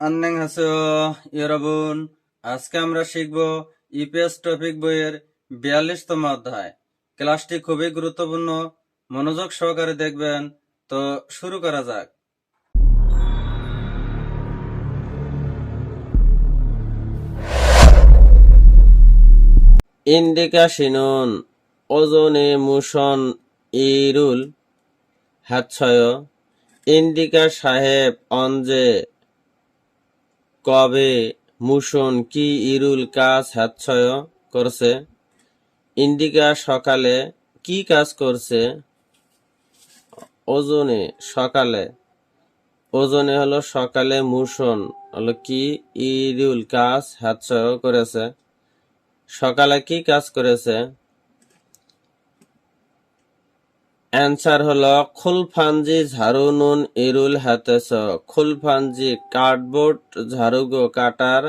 আন্নেং হাসো ইয়রাবুন। আজকে আমরা শিখব ইপিএস টপিক বইয়ের বিয়াল্লিশতম অধ্যায়। ক্লাসটি খুবই গুরুত্বপূর্ণ, মনোযোগ সহকারে দেখবেন। তো শুরু করা যাক। ইন্ডিকাশিনুন ওজনে মুশন, ইরুল। হাতছয় ইন্ডিকা সাহেব অঞ্জে কবে মুশন কি ইরুল কাজ হাতছয় করছে? ইন্ডিকা সকালে কি কাজ করছে? ওজনে সকালে। ওজনে হলো সকালে মুশন হলো কি ইরুল কাজ হাতছয় করেছে। সকালে কি কাজ করেছে? অ্যান্সার হলো খুলফানজি ঝাড়ু নুন ইরুল হাতেছ খুলফানজি কার্ডবোর্ড ঝাড়ুগো কাটার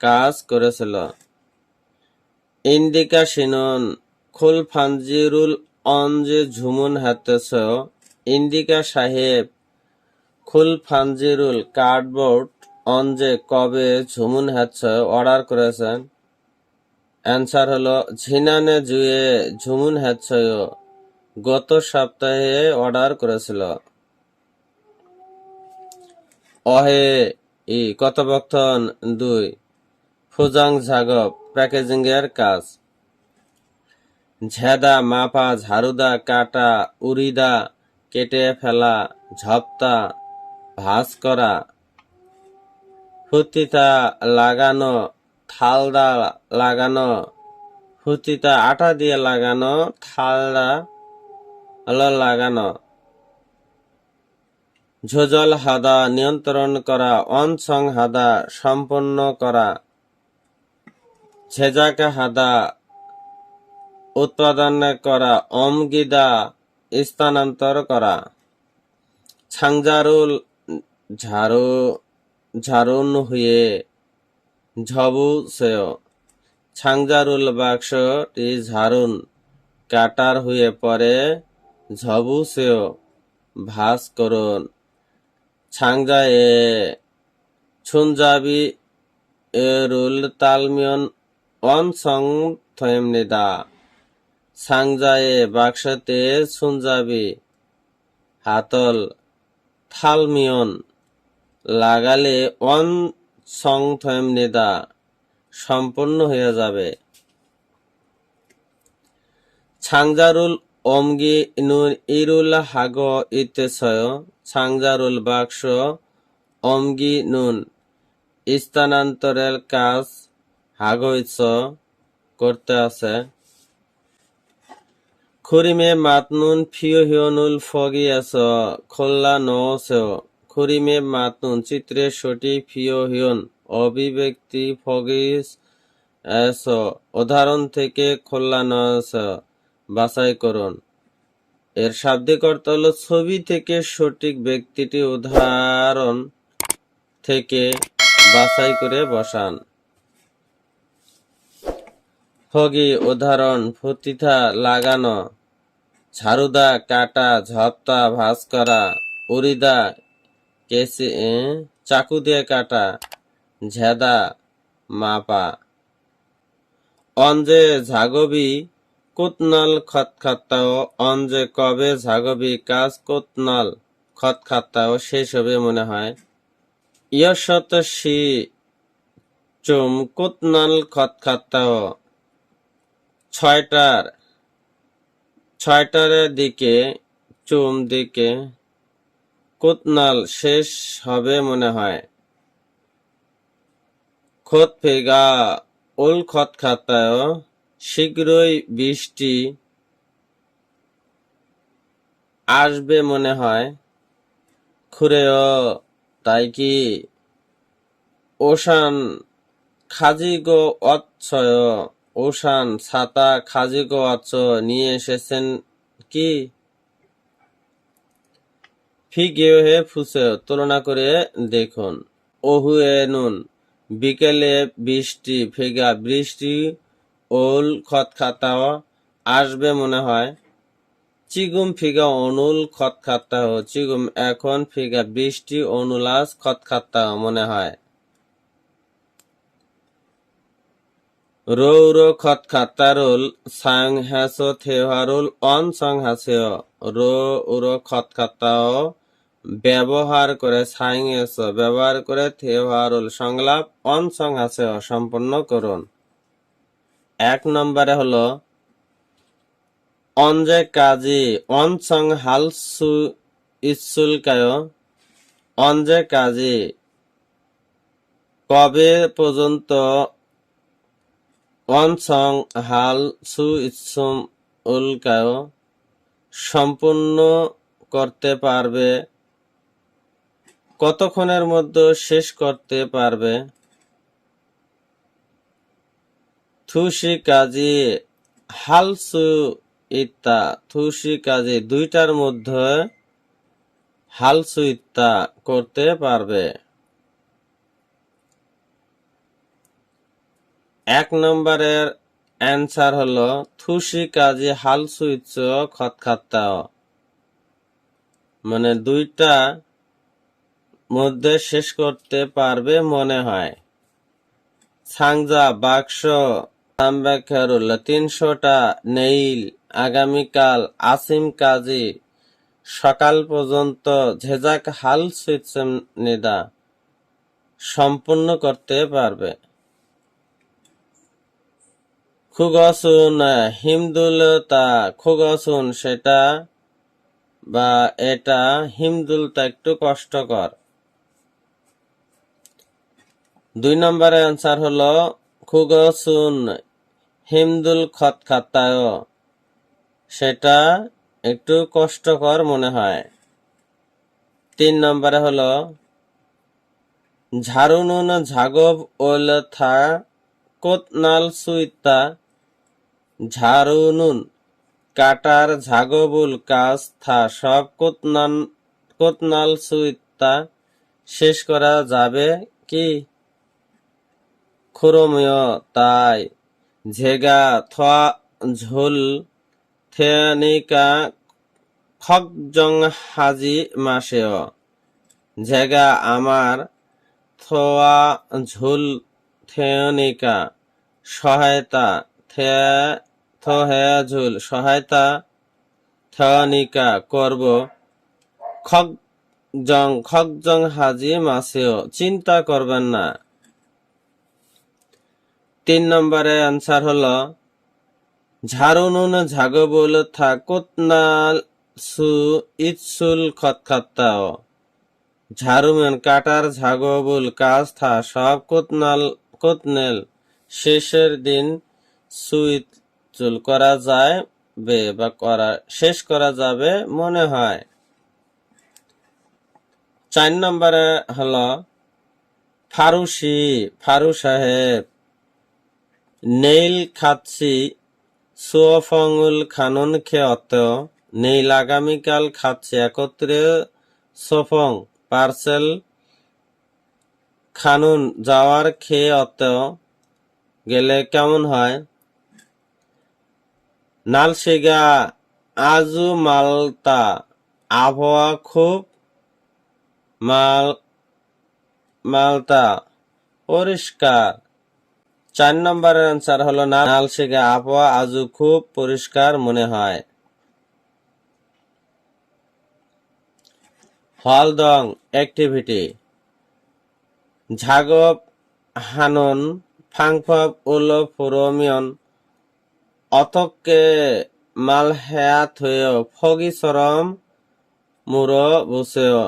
কাজ করেছিল। ইন্ডিকা সিনুন খুলফানজিরুল অঞ্জে ঝুমুন হাতেছ ইন্ডিকা সাহেব খুলফানজিরুল কার্ডবোর্ড অঞ্জে কবে ঝুমুন হাতছ অর্ডার করেছেন। অ্যান্সার হলো, ঝিনানে জুয়ে ঝুমুন হ্যাচ্ছয় গত সপ্তাহে অর্ডার করেছিল। অহে ই কথোপকথন দুই, ফুজাং ঝাগপ প্যাকেজিং এর কাজ। ঝেদা, মাপা, ঝাড়ুদা, কাটা উড়িদা কেটে ফেলা, ঝপ্তা, ভাঁজ করা। ফুতিতা লাগানো, থালদা লাগানো। ফুতিতা আটা দিয়ে লাগানো, থালদা লাগানো ঝোজল হাদা নিয়ন্ত্রণ করা অনসং হাদা সম্পন্ন করা। ঝেজাকা হাদা উৎপাদন করা, অমগিদা স্থানান্তর করা। ছাংজারুল ঝাড়ু ঝাড়ুন হয়ে, ঝবু সেও। ছাংজারুল বাক্সটি ঝাড়ুন কাটার হয়ে পরে ঝবু সেও ভাস করুন ছাংজা এ ছুনজাবি এরুল তালমিয়ন অন সং থয়েমনিদা সাংজায়ে বাক্সতে সুনজাবি হাতল থালমিয়ন লাগালে অন সং থয়েমনিদা সম্পূর্ণ হয়ে যাবে। ছাংজারুল অমগি নুন ইরুল হাগ ইতেছয় ছাংজারুল বাক্স অমগি নুন স্থানান্তরের কাজ হাগইছ করতে আছে খুরিমে মাতনুন ফিও হিয়নুল ফগি আস খোল্লা নসেও খুরিমে মাতনুন চিত্রে সটি ফিও হিয়ন অভিব্যক্তি ফগিস এস উদাহরণ থেকে খোল্লা নস বাছাই করুন। এর শাব্দিক অর্থ হল, ছবি থেকে সঠিক ব্যক্তিটি উদাহরণ থেকে বাছাই করে বসান। ফগি, উদাহরণ, ফতিথা, লাগানো ঝাড়ুদা কাটা ঝপ্তা ভাঁজ করা উড়িদা কেসি চাকু দিয়ে কাটা, ঝেদা, মাপা। অঞ্জে, ঝাগবি কুতনাল খতখাত্তাও অঞ্জে কবে ঝাগবি কাজ কুতনাল খতখাত্তাও শেষ হবে মনে হয়। ইয়সত সি চুম কুতনাল খতখাত্তাও ছয়টার ছয়টার দিকে, চুম দিকে কুতনাল শেষ হবে মনে হয়। খোদ ফেগা উল খত খাতায় শীঘ্রই বৃষ্টি আসবে মনে হয়। খুরেও তাই কি ওশান খাজিগো অচ্ছয়? ওশান, ছাতা খাজিগো অচ্ছ নিয়ে এসেছেন কি? ফিগেও হে ফুসে তুলনা করে দেখুন। ওহুয়ে নুন, বিকেলে বৃষ্টি ফেগা বৃষ্টি ওল খতখাতাহ আসবে মনে হয়। চিগুম ফিগা অনুল খতখাতাহ চিগুম এখন ফিগা বৃষ্টি অনুলাস খতখাতাহ মনে হয়। রৌর খত খাতারুল সাং হ্যাস থেহারুল অন সং হাসেও রো উর খত খাতাও ব্যবহার করে সাং ব্যবহার করে থেহারুল সংলাপ অন সং হাসেও সম্পন্ন করুন। এক নম্বরে হলো অঞ্জে কাজী অনসং হাল সু ইসুল কায় অঞ্জে কাজী কবে পর্যন্ত অনসং হাল সু ইসুম উল্কায় সম্পূর্ণ করতে পারবে, কতক্ষণের মধ্যে শেষ করতে পারবে? থুসি কাজী হালসু ইত্তা থুসি কাজী দুইটার মধ্যে হালসু ইত্তা করতে পারবে। এক নম্বরের অ্যান্সার হলো থুসি কাজী হালসু ইচ্ছ খত খাত্তাও। মানে দুইটা মধ্যে শেষ করতে পারবে মনে হয়। সাংজা, বাক্স তাম্বাখারুল তিনশোটা নেইল, আগামীকাল আসিম কাজী, সকাল পর্যন্ত ঝেজাক হাল সম্পূর্ণ করতে পারবে। খুগসুন হিমদুলতা খুগসুন, সেটা বা এটা হিমদুলতা একটু কষ্টকর। দুই নম্বরের অ্যান্সার হলো খুগসুন হিমদুল খত খাতায়। সেটা একটু কষ্টকর মনে হয়। তিন নম্বরে হলো ঝাড়ুনুন ঝাগব ওল থা কোতনাল সুইতা। ঝাড়ুনুন কাটার ঝাগবুল কাজ থা, সব কোতনান কোতনাল সুইতা। শেষ করা যাবে কি? খুরমীয়, তাই। ঝেগা থা ঝুল থেনিকা খকজং হাজি মাসেও। ঝেগা আমার থোয়া ঝুল থেয়নিকা সহায়তা থে, থহে ঝুল সহায়তা থেয়নিকা করব। খক জং খকজং হাজি মাসেও চিন্তা করবেন না। তিন নম্বরে আনসার হলো, ঝাড়ুনুন ঝাগবুল থাকুতনাল সু ইৎসুল খতখাত্তাও ঝাড়ুমেন কাটার ঝাগবুল কাজ থা সব কুতনাল কুতনেল শেষের দিন সুইত চুল করা যায় বে বা করা, শেষ করা যাবে মনে হয়। চার নম্বরে হলো, ফারুসি ফারু সাহেব নেইল খাচ্ছি সুয়ফঙ্গুল খানুন খেয়ত, নেইল আগামীকাল খাচ্ছে। একত্রে সফং পার্সেল খানুন যাওয়ার খেয়ে অত গেলে কেমন হয়? নালশিগা আজু মালতা, আবহাওয়া খুব মাল, মালতা, পরিষ্কার। চার নম্বরের আনসার হলো না। নালশিগা আবহাওয়া আজও খুব পরিষ্কার মনে হয়। হলদং অ্যাক্টিভিটি ঝাগব, হানন ফাংফব উল ফুরমিয়ন অতকে মাল হেয়াত হয়েও ফগি, সরম, মুর, বসেও।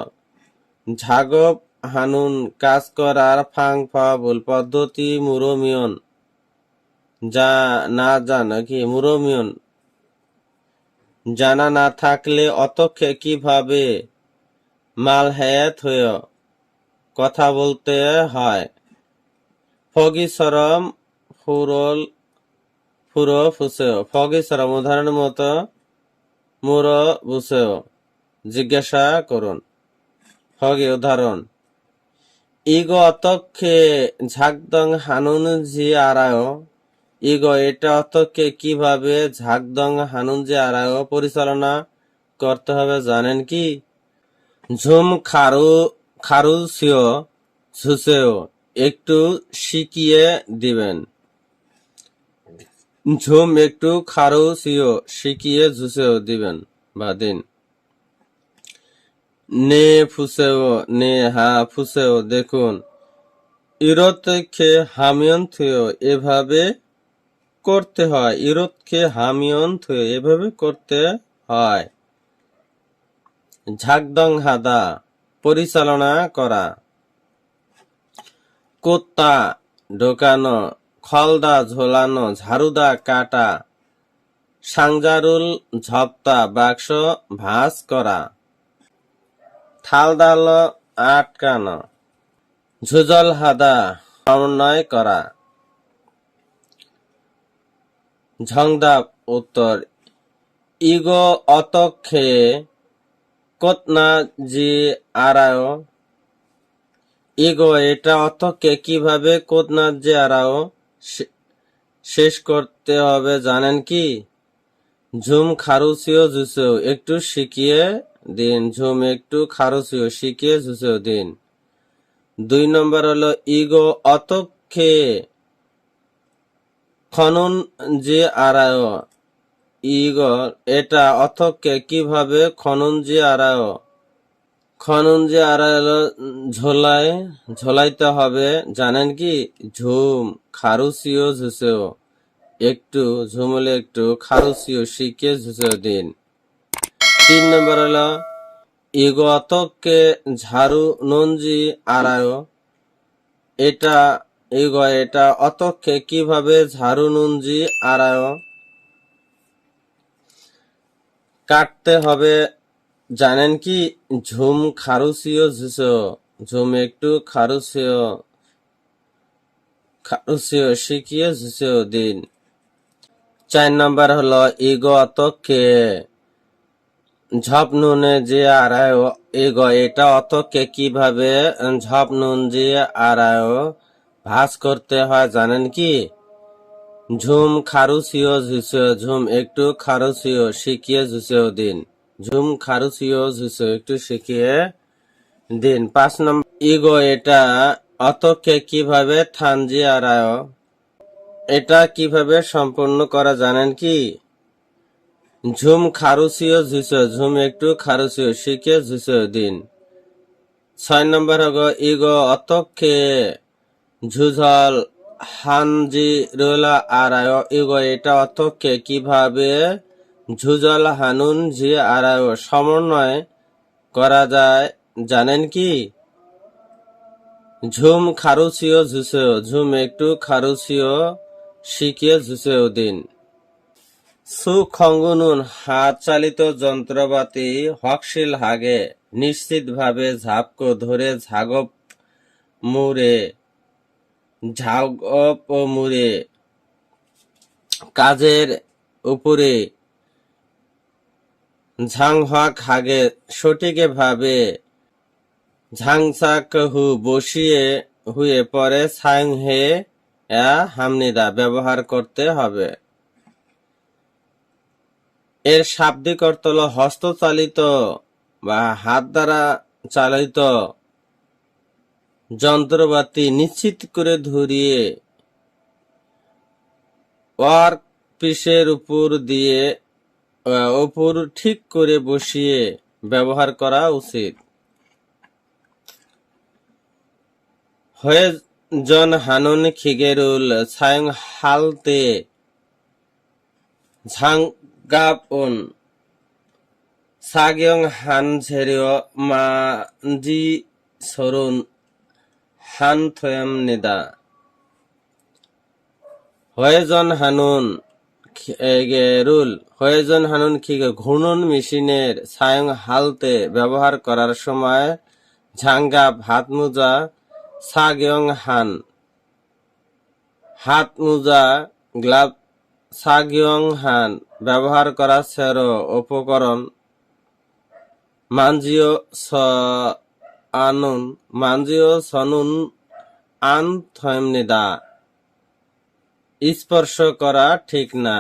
ঝাগব হানুন, কাজ করার ফাং ফাবুল পদ্ধতি, মুরমিয়ন। যা না জানা কি মুরমিয়ন? জানা না থাকলে অতক্ষে কীভাবে মাল হেয়াত হয়ে কথা বলতে হয়। ফগি সরম, ফুরল, ফুরো ফুসেও। ফগি সরম উদাহরণের মতো, মুর বুসেও। জিজ্ঞাসা করুন। ফগি উদাহরণ। ইগো অতক্ষে ঝাকদং হানুন জি আরায়। ইগো, এটা অতক্ষে কীভাবে ঝাকদং হানুন জি আরায় পরিচালনা করতে হবে জানেন কি? ঝুম খারু খারুসিও ঝুসেও, একটু শিখিয়ে দিবেন। ঝুম একটু খারুসিও শিখিয়ে ঝুসেও দিবেন বা দিন। নে ফুসেও, নে হা ফুসেও, দেখুন। ইরতকে হামিয়ন থুয়েও, এভাবে করতে হয়। ইরতকে হামিয়ন থুয়ে এভাবে করতে হয়। ঝাকদং হাদা, পরিচালনা করা। কোত্তা, ঢোকানো। খলদা, ঝোলানো। ঝাড়ুদা, কাটা। সাংজারুল ঝপ্তা, বাক্স ভাঁজ করা। থালদাল আটকানো। ঝুজল হাদা সমন্বয় করা। ঝংদাপ উত্তর। ইগো অতক্ষে কতনা জি আরায় ইগো, এটা অতকে কীভাবে কতনা জি আরাও শেষ করতে হবে জানেন কি? ঝুম খারুসিও জুসেও একটু শিখিয়ে দিন ঝুম একটু খারুসিও শিখিয়ে জুসেও দিন। দুই নম্বর হলো ইগো অতক্ষে খনন যে আরায়। ইগো, এটা অথককে কীভাবে খনন যে আরায়? খনন যে আড়ায় ঝোলায় ঝোলাইতে হবে, জানেন কি? ঝুম খারুসিও ঝুসেও একটু ঝুমলে একটু খারুসিও শিখে ঝুসেও দিন। তিন নম্বর হলো, ইগো অতককে ঝাড়ু নঞ্জি আড়ায়। এটা, ইগো, এটা অতককে কীভাবে ঝাড়ু নুনজি আড়ায়? কাটতে হবে, জানেন কি? ঝুম খারুসিও ঝুসো, ঝুম একটু খারুসিও খারুসিও শিখিয়ে ঝুসেও দিন। চার নম্বর হলো, ইগো অতকে ঝপ নুনে যে আড়ায় ইগো এটা অতকে কীভাবে ঝপ নুন যে আড়ায় ভাস করতে হয় জানেন কি? ঝুম খারুসিও ঝুসেও, ঝুম একটু খারুসিও, শিখিয়ে ঝুসেও দিন। ঝুম খারুসিও ঝুসেও, একটু শিখিয়ে দিন। পাঁচ নম্বর ইগো এটা অতকে কীভাবে থানজি আড়ায় এটা কীভাবে সম্পূর্ণ করা জানেন কি? ঝুম খারুসিও ঝুসেও ঝুম একটু খারুসিও শিখিয়ে ঝুসেও দিন। ছয় নম্বর হলো ইগো অতকে ঝুঝল হানজি রোলা আড়ায় ইগো এটা অতক্ষে কীভাবে ঝুজল হানুন জি আড়ায় সমন্বয় করা যায়, জানেন কি? ঝুম খারুসিও ঝুসেও ঝুম একটু খারুসিও শিখিয়ে ঝুসেও দিন। সুখঙ্গুনুন হাত চালিত যন্ত্রপাতি হকশিল হাগে, নিশ্চিতভাবে ঝাপকো ধরে ঝাগপ মুড়ে ঝাগপ মুড়ে, কাজের উপরে ঝাংহাক হাগে, সঠিকে ভাবে ঝাংসাক হু বসিয়ে হুয়ে পরে সাং হে হামনিদা ব্যবহার করতে হবে। এর শাব্দিক অর্থ হল হস্তচালিত বা হাত দ্বারা চালিত যন্ত্রপাতি নিশ্চিত করে ধরিয়ে ওয়ার্ক পিসের উপর দিয়ে উপর ঠিক করে বসিয়ে ব্যবহার করা উচিত। হয়ে জন হানুন খিগেরুল ছায়ং হালতে ঝাংগাপন সাগেং হান ঝেরিও মানজি সরুন। হান থয়াম নিদা। হয়েজন হানুন রুল। হয়েজন হানুন খিগে ঘূর্ণন মেশিনের ছায়ং হালতে ব্যবহার করার সময় ঝাঙ্গাপ হাত মোজা সাগেয়ং হান। হাত মোজা গ্লাভ সাগিয়ং হান। ব্যবহার করা সেরো উপকরণ। মানজিও স আনুন মানজিও সনুন আন থয়মনিদা। স্পর্শ করা ঠিক না।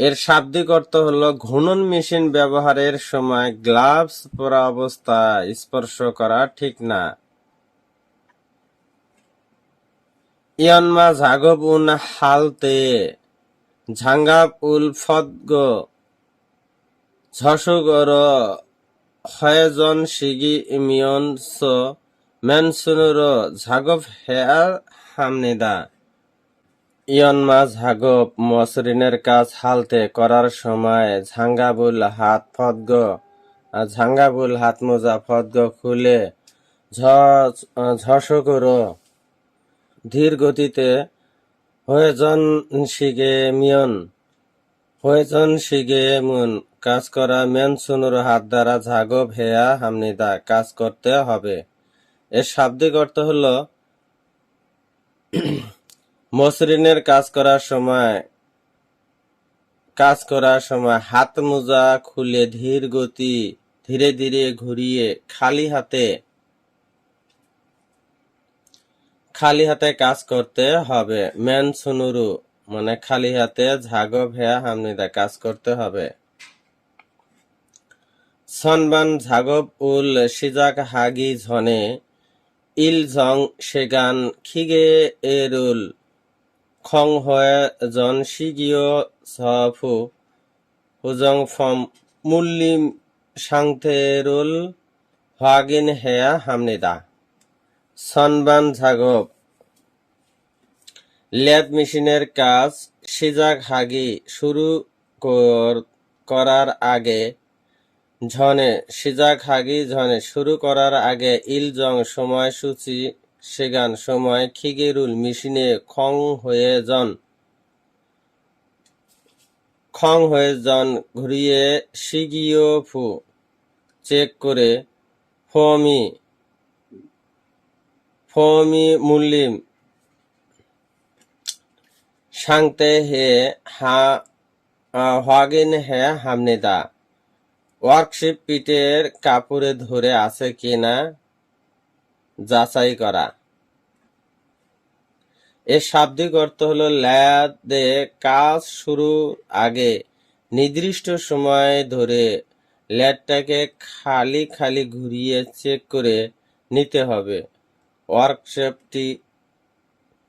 এর শাব্দিক অর্থ হলো ঘূর্ণন মেশিন ব্যবহারের সময় গ্লাভস পরা অবস্থা স্পর্শ করা ঠিক না। ইয়ানমা ঝাগব উন হালতে ঝাঙ্গাব উল ফদগ ঝসগর হয়জন সিগি স মেনসুনুর ঝাগব হেয়ার হামনিদা। ইয়নমা ঝাগব মসরিনের কাজ হালতে করার সময় ঝাঙ্গাবুল হাত ফদগ ঝাঙ্গাবুল হাত মোজা ফদগ খুলে ঝসগর ধীর গতিতে হয়েজন শিগে মিয়ন হয়েজন শিগে মুন, কাজ করা মেন সুনুর হাত দ্বারা ঝাগব ভেয়া হামনিদা, কাজ করতে হবে। এর শাব্দিক অর্থ হল, মসৃণের কাজ করার সময়, কাজ করার সময় হাত মোজা খুলে ধীর গতি ধীরে ধীরে ঘুরিয়ে খালি হাতে খালি হাতে কাজ করতে হবে। মেন সুনুরু মানে খালি হাতে ঝাগব হেয়া হামনিদা কাজ করতে হবে। সনবান ঝাগব উল সিজাক হাগি ঝনে, ইল জং সেগান খিগে এরুল, খং হয়ে জন সিগিও সফু, হুজং ফম মুল্লিম সাংথেরুল, হাগিন হেয়া হামনিদা। সনবান ঝাগব ল্যাদ মেশিনের কাজ সিজাক হাগি শুরু কর- করার আগে ঝনে সিজাক হাগি ঝনে শুরু করার আগে ইলজং সময়সূচি সেগান সময় খিগেরুল মেশিনে খং হয়ে জন। খং হয়ে জন ঘুরিয়ে সিগিও ফু চেক করে ফমি ফমি মুল্লিম। সাংতে হে হা হাগিন হে হামনিদা। ওয়ার্কশিপ পিটের কাপড়ে ধরে আছে কিনা যাচাই করা। এর শাব্দিক অর্থ হলো ল্যাদে কাজ শুরু আগে, নির্দিষ্ট সময় ধরে ল্যাডটাকে খালি খালি ঘুরিয়ে চেক করে নিতে হবে। ওয়ার্কশপটি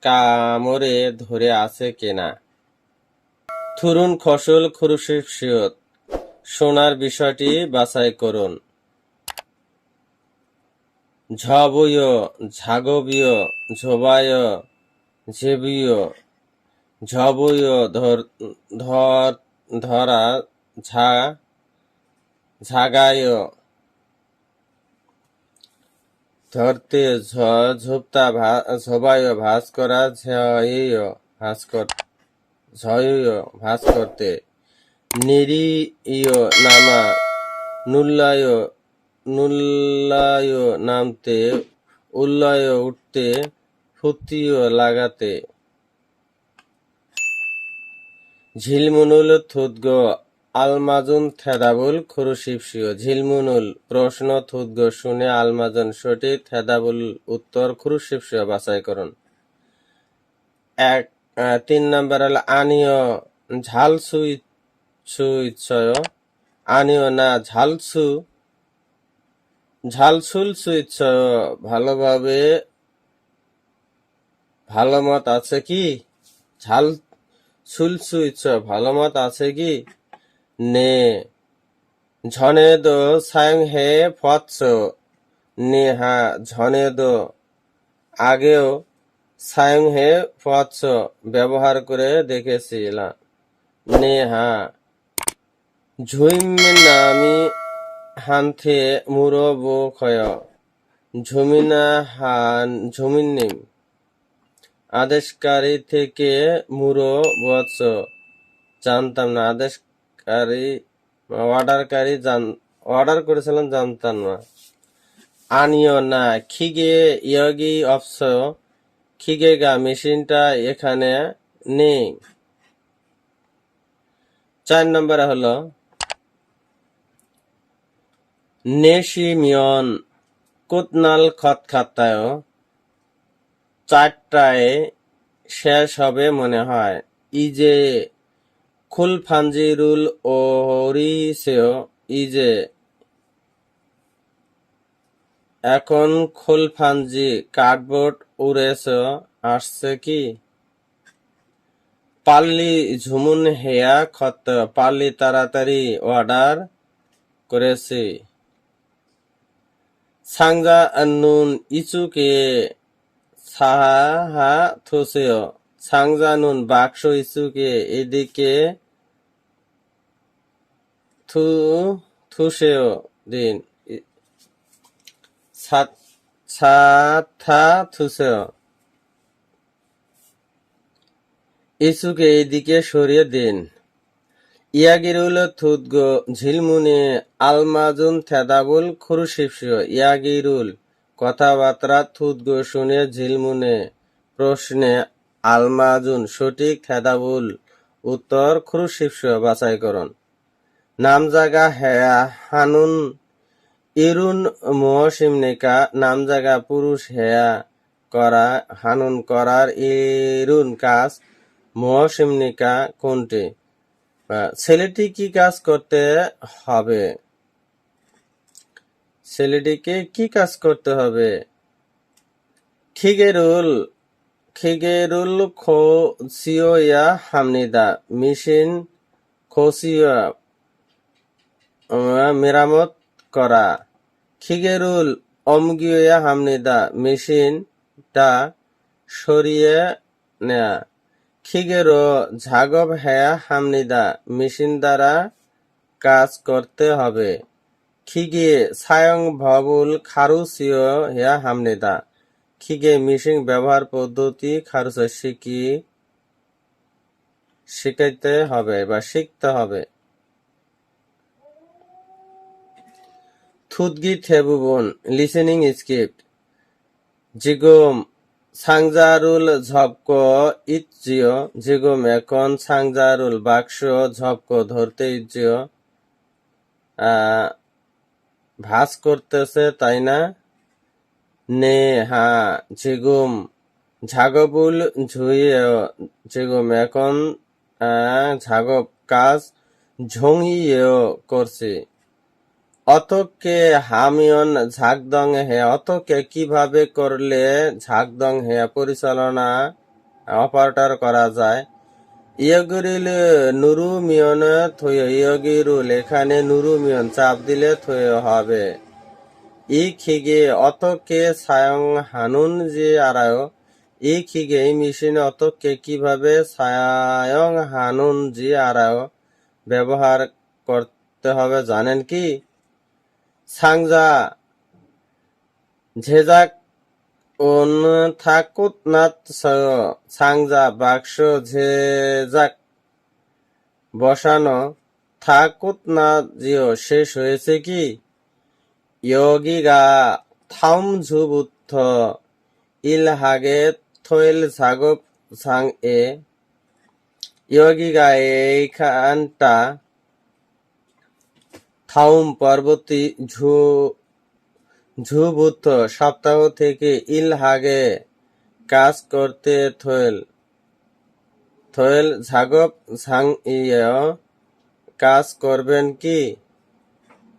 কামড়ে ধরে আছে কিনা? থুরুন ফসল খুরুশিব শিয়ত শোনার বিষয়টি বাছাই করুন। ঝবয়, ঝাগবীয়, ঝোবায়, ঝেবীয়, ঝবয় ধর ধর, ধরা, ঝা, ঝাগায় ধরতে ঝোপতা ঝোবায় ভাস করা ঝয় ভাস কর ঝয় ভাস করতে নিরিয় নামা নুল্লায় নুল্লায় নামতে উল্লয় উঠতে ফুতিয় লাগাতে। ঝিলমুনুল থুদগ আলমাজুন থেদাবুল খুরুশিবসিও ঝিলমুনুল প্রশ্ন থুদগ শুনে আলমাজন সঠিক থেদাবুল উত্তর খুরুশিবসিও বাছাই করুন। এক তিন নাম্বার হল আনিয় ঝালসু ইচ্ছু ইচ্ছয়। আনিয় না ঝালসু ঝালসুল সুইচ্ছয় ভালোভাবে, ভালো মত আছে কি? ঝাল সুলসু সুইচ্ছ ভালো মত আছে কি? নে। ঝনে দো সায়ং হে ফৎস। নে হা ঝনে দো। আগেও সায়ং হে ফৎস ব্যবহার করে দেখেছিলাম। নে হা ঝুইম নামি হানথে মুরো বো খয় ঝুমিনা হান ঝুমিনিম আদেশকারী থেকে মুরো বৎস জানতাম না আদেশকারী অর্ডারকারী জান, অর্ডার করেছিলাম জানতাম না আনিও না, খিগে ইয়গি অপস খিগে গা মেশিনটা এখানে নেই। চার নম্বরে হলো, নেশিমিয়ন কুতনাল খতখাতায় চারটায় শেষ হবে মনে হয়। ইজে খুলফাঞ্জিরুল ওরিসেও ইজে। এখন খুলফাঞ্জি কার্ডবোর্ড উড়েছ, আসছে কি? পাল্লি ঝুমুন হেয়া খত পাল্লি তাড়াতাড়ি অর্ডার করেছি। সাংজা নুন ইচুকে সাহা থা নুন বাক্স ইচুকে এদিকে থু থুসেও দিন ই- 사- 사타 থুসেও ইসুকে এদিকে সরিয়ে দিন ইয়াগিরুল থুদগো ঝিলমুনে আলমাজুন থেদাবুল খুরুশিপসিও ইয়াগিরুল কথাবার্তা থুদগো শুনে ঝিলমুনে প্রশ্নে আলমাজুন সঠিক থেদাবুল উত্তর খুরুশিপসিও বাছাই করুন নাম জাগা হেয়া হানুন ইরুন মহসিমনিকা নাম জাগা পুরুষ হেয়া করা হানুন করার ইরুন কাজ মহসিমনিকা কোনটি? ছেলেটি কি কাজ করতে হবে? ছেলেটিকে কি কাজ করতে হবে? খিগেরুল খিগেরুল খোসিওয়া হামনিদা, মিশিন খোসিয়া মেরামত করা। খিগেরুল অমগিয়া হামনিদা মেশিনটা সরিয়ে নেয়া। খিগেরো ঝাগব হ্যাঁ হামনিদা মেশিন দ্বারা কাজ করতে হবে। খিগে সায়ং ভবুল খারুসিও হ্যাঁ হামনিদা। খিগে মিশিং ব্যবহার পদ্ধতি খারুস শিখি শিখাইতে হবে বা শিখতে হবে। থুদগি থেবুবন, লিসেনিং স্ক্রিপ্ট। জিগম, সাংজারুল ঝপক ইচ্জিও জিগম এখন সাংজারুল বাক্স ঝপক ধরতে ইচ্জিও ভাস করতেছে, তাই না? নে, হা, জিগুম, ঝাগবুল ঝুইয়ে জিগুম এখন ঝাগব কাজ ঝঙিয়েও করছে। অতকে হামিয়ন ঝাকদং হে, অতকে কীভাবে করলে ঝাকদং হে পরিচালনা, অপারেটর করা যায়? ইয়গিরুল নুরু মিয়ন থই ইয়গিরুল এখানে নুরু মিয়ন চাপ দিলে থই হবে। ই খিগে অতকে সায়ং হানুন যে আরায় ই খিগে এই মেশিনে অতকে কীভাবে সায়ং হানুন যে আরায় ব্যবহার করতে হবে জানেন কি? সাংজা, ঝেজাক অন থাকুত নাত সাংজা, বাক্স, ঝেজাক, বসানো, থাকুত না জিও, শেষ হয়েছে কি? ইয়োগিগা থাম ঝুবুত্থ ইল হাগে থইল সাগব সাং এ ইয়োগিগা এইখানটা থাউম ঝু, ঝুবুত সপ্তাহ থেকে ইলহাগে কাজ করতে থয়েল। থয়েল ঝাগপ ঝাং কাজ করবেন কি?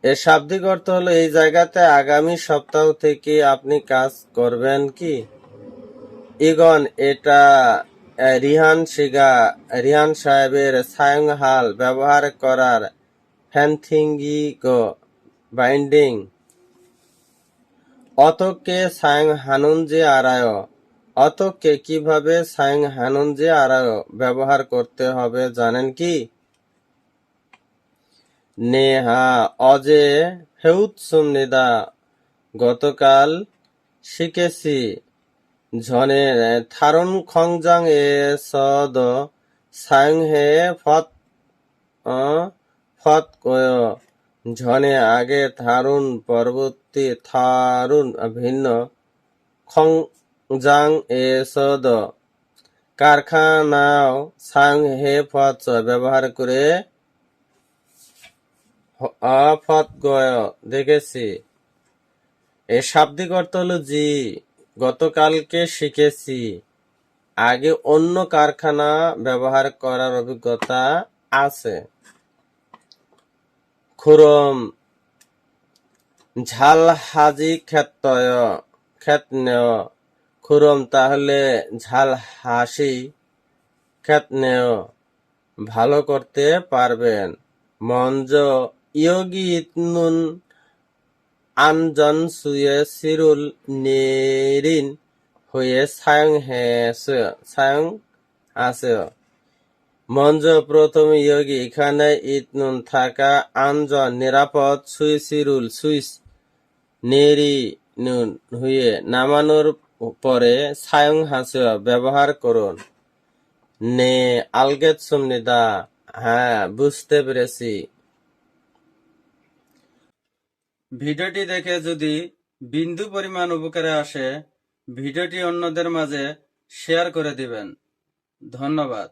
এর শাব্দিক অর্থ হলো, এই জায়গাতে আগামী সপ্তাহ থেকে আপনি কাজ করবেন কি? ইগন, এটা রিহান শিগা, রিহান সাহেবের সায়ং হাল ব্যবহার করার ফ্যানথিঙ্গি গো, বাইন্ডিং। অতকে সায়ং হানুনজে আরায়, অতকে কীভাবে সায়ং হানুনজে আরায় ব্যবহার করতে হবে জানেন কি? নেহা অজে হেউত সুমনিদা গতকাল শিখেছি। ঝনে থারুন খংজাং এ সদ সায়ং হে ফত ফত কয়, ঝনে আগে থারুন পরবর্তী থারুন ভিন্ন খংজাং এ সদ। কারখানাও সাং হে ফত ব্যবহার করে আফত গয় দেখেছি। এ শাব্দিক অর্থ হলো জি, গতকালকে শিখেছি। আগে অন্য কারখানা ব্যবহার করার অভিজ্ঞতা আছে। খুরম ঝাল হাজি ক্ষেত্রয় ক্ষেত্রেয় খুরম তাহলে ঝাল হাসি খেতনেও ভালো করতে পারবেন। মঞ্জ ইয়োগি নুন আনজন সুয়ে সিরুল নেরিন হয়ে সায়ং হেসে, সায়ং আছে মঞ্জ প্রথম ইয়োগি, এখানে ইতনুন থাকা আনজন নিরাপদ সুইসিরুল সুইস নেরি নুন হয়ে নামানোর পরে সায়ং হাসে ব্যবহার করুন। নে আলগেত সুমনিদা হ্যাঁ বুঝতে পেরেছি। ভিডিওটি দেখে যদি বিন্দু পরিমাণ উপকারে আসে, ভিডিওটি অন্যদের মাঝে শেয়ার করে দিবেন। ধন্যবাদ।